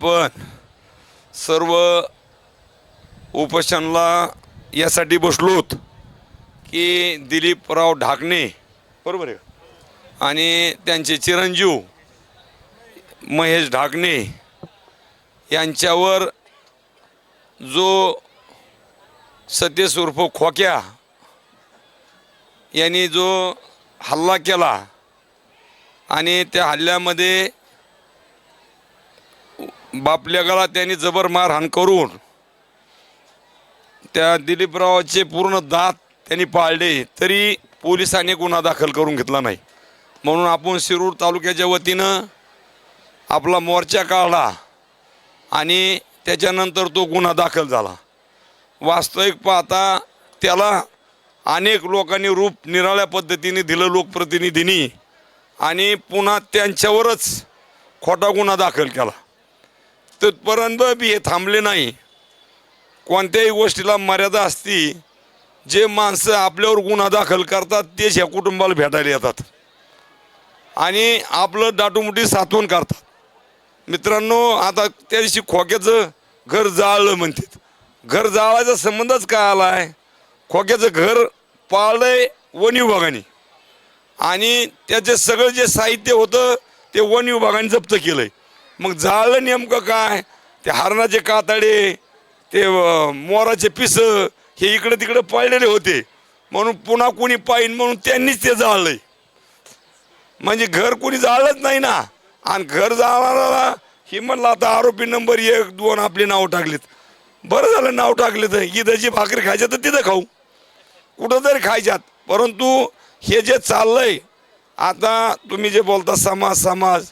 पण सर्व उपोषणला यासाठी बसलोत की दिलीपराव ढाकणे बरोबर आहे? आणि त्यांचे चिरंजीव महेश ढाकणे यांच्यावर जो सतीश उर्फ खोक्या यांनी जो हल्ला केला आणि त्या हल्ल्यामध्ये बापल्यागाला त्यांनी जबर मारहाण करून त्या दिलीपरावाचे पूर्ण दात त्यांनी पाळले तरी पोलिसांनी गुन्हा दाखल करून घेतला नाही. म्हणून आपण शिरूर तालुक्याच्या वतीनं आपला मोर्चा काढला आणि त्याच्यानंतर तो गुन्हा दाखल झाला. वास्तविक पाहता त्याला अनेक लोकांनी रूप निराळ्या पद्धतीने दिलं लोकप्रतिनिधींनी आणि पुन्हा त्यांच्यावरच खोटा गुन्हा दाखल केला. तत्पर्यंत बी हे थांबले नाही. कोणत्याही गोष्टीला मर्यादा असती जे माणसं आपल्यावर गुन्हा दाखल करतात तेच ह्या कुटुंबाला भेटायला येतात. आणि आपलं दाटूमुटी सातवून करतात. मित्रांनो आता त्या दिवशी खोक्याचं घर जाळलं म्हणतात. घर जाळायचा संबंधच काय आला आहे खोक्याचं घर पाळलंय वन विभागाने. आणि त्याचे सगळं जे साहित्य होतं ते वन विभागाने जप्त केलं आहे मग जाळलं नेमकं काय? ते हरणाचे कातडे ते मोराचे पिसं हे इकडे तिकडे पळलेले होते. म्हणून पुन्हा कोणी पाहिन म्हणून त्यांनीच ते जाळलंय म्हणजे घर कोणी जाळलंच नाही ना. आणि घर जाळणारा हे म्हणलं आता आरोपी नंबर एक दोन आपले नाव टाकलेत. बरं झालं नाव टाकले तर इथं जी भाकरी खायच्या तर तिथं खाऊ. कुठं तरी खायच्यात. परंतु हे जे चाललंय आता तुम्ही जे बोलता समाज समाज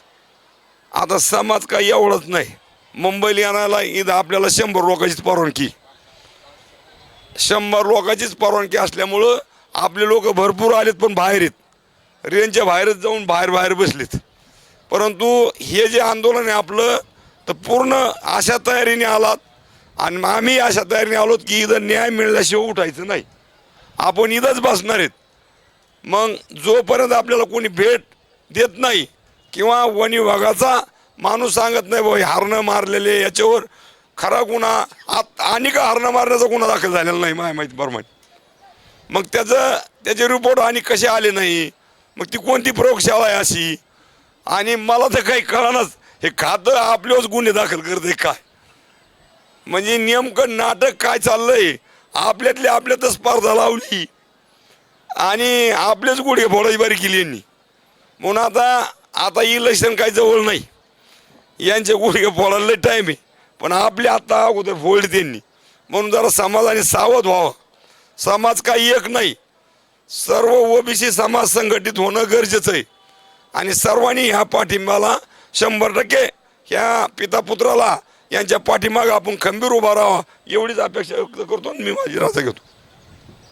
आता समाज काही एवढंच नाही. मुंबईला येण्याला इथं आपल्याला शंभर लोकांचीच परवानगी. शंभर लोकांचीच परवानगी असल्यामुळं आपले लोक भरपूर आलेत पण बाहेर आहेत. रेंजच्या बाहेरच जाऊन बाहेर बाहेर बसलेत. परंतु हे जे आंदोलन आहे आपलं तर पूर्ण अशा तयारीने आलात आणि मग आम्ही अशा तयारीने आलोत की इथं न्याय मिळाल्याशिवाय उठायचं नाही. आपण इथंच बसणार आहेत. मग जोपर्यंत आपल्याला कोणी भेट देत नाही किंवा वन विभागाचा माणूस सांगत नाही भाऊ हे हरणं मारलेले याच्यावर. खरा गुन्हा आत आणि का हरणं मारण्याचा गुन्हा दाखल झालेला नाही माय माहिती बरं माहिती मग त्याचं त्याचे रिपोर्ट आणि कसे आले नाही? मग ती कोणती प्रयोगशाळा आहे अशी? आणि मला तर काही कळणार हे खातं आपल्यावरच गुन्हे दाखल करते काय? म्हणजे नेमकं नाटक काय चाललंय? आपल्यातली आपल्यातच स्पर्धा लावली. आणि आपलेच गुढे फोडाईबारी केली यांनी. म्हणून आता आता इलेक्शन काही जवळ नाही. यांचे गुडघे फोडायला टाईम आहे. पण आपले आता अगोदर फोडले त्यांनी म्हणून जरा समाजाने सावध व्हावं. समाज काही एक नाही. सर्व ओबीसी समाज संघटित होणं गरजेचं आहे. आणि सर्वांनी ह्या पाठिंब्याला शंभर टक्के ह्या पिता पुत्राला यांच्या पाठीमागं आपण खंबीर उभा राहावा. एवढीच अपेक्षा व्यक्त करतो आणि मी माझी राजा घेतो.